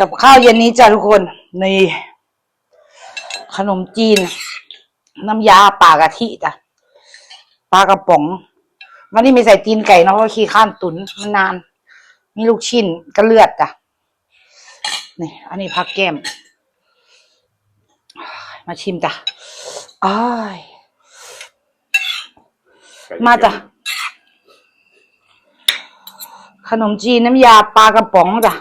กับข้าวเย็นนี้จ้ะทุกคนนี่ขนมจีน น้ำยาปลากะทิจ้ะปลากระป๋องวันนี้ไม่ใส่ตีนไก่เนาะเพราะว่าขี้ข้านตุนมันนาน มีลูกชิ้นกระเลือดจ้ะนี่ อันนี้ผักแก้ม มาชิมจ้ะอ้ายมาจ้ะขนมจีนน้ำยาปลากระป๋องจ้ะ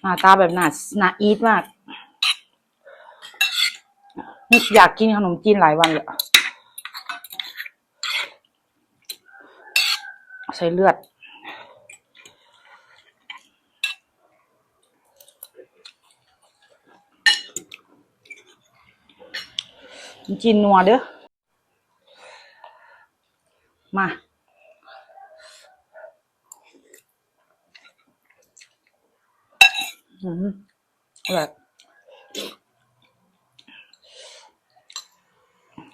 หน้าตาแบบน่าน่าอีทมากนี่อยากกินขนมจีนหลายวันเลยอะใส่เลือด จีนนัวเด้อ มา อืม แบบ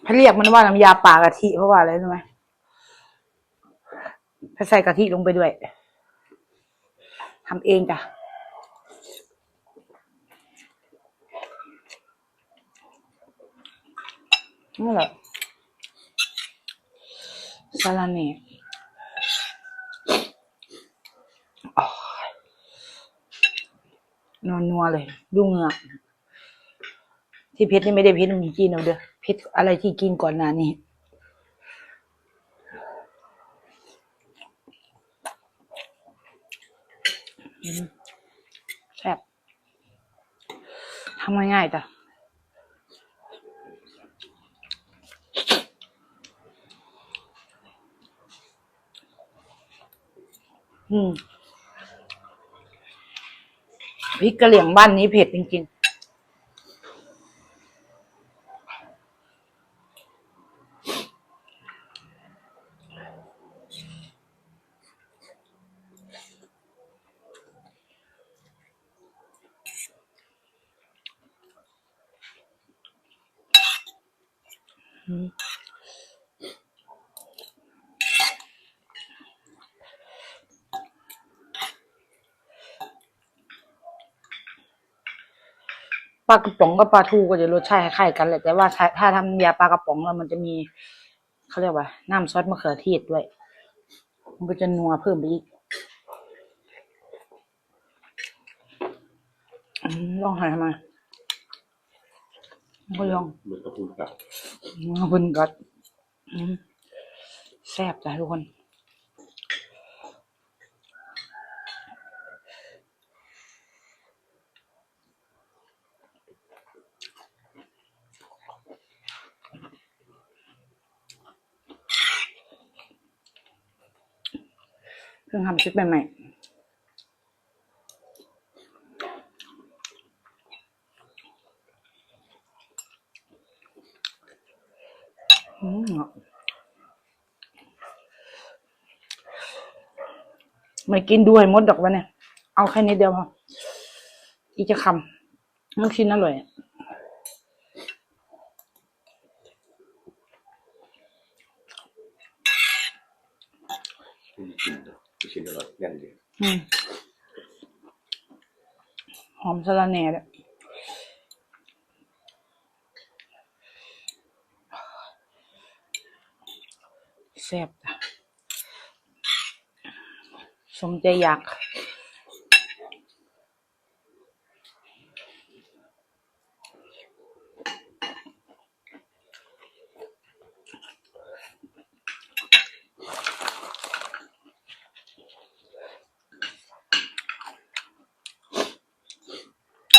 เขาเรียกมันว่าน้ำยาป่ากะทิเพราะว่าอะไรรู้ไหมถ้าใส่กะทิลงไปด้วยทำเองจ้ะนี่แหละซาลาเน่อ๋อ นัวนัวเลย ดูเหงือกที่เพชรนี่ไม่ได้เพชรมันจีนเอาเด้อเพชรอะไรที่กินก่อนหน้านี้แซ่บทำง่ายๆจ้ะอืม ริกกะเหรี่ยงบ้านนี้เผ็ดจริงๆอืม ปลากระป๋องกับปลาทูก็จะรสชาติคล้ายๆกันแหละแต่ว่าถ้าถ้าทำยาปลากระป๋องแล้วมันจะมีเขาเรียกว่าน้ำซอสมะเขือเทศด้วย มันก็จะนัวเพิ่มไปอีกอืมลองหาทำไมก็ลองเหมือนกระพุ้นกับขอบคุณก็อืมแซ่บจ้ะทุกคน เพิ่งทำชุดใหม่ๆอืมไม่กินด้วยมดดอกวะเนี่ย เอาแค่นี้เดียวพอ อีกจะคำลูกชิ้นอร่อยอะไม่มี ชิ้นอร่อยแน่นดีอืมหอมสะระแหน่เลยแซ่บจ้ะสมใจอยาก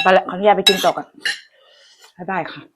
ไปละขออนุญาตไปกินต่อกันบ๊ายบายค่ะ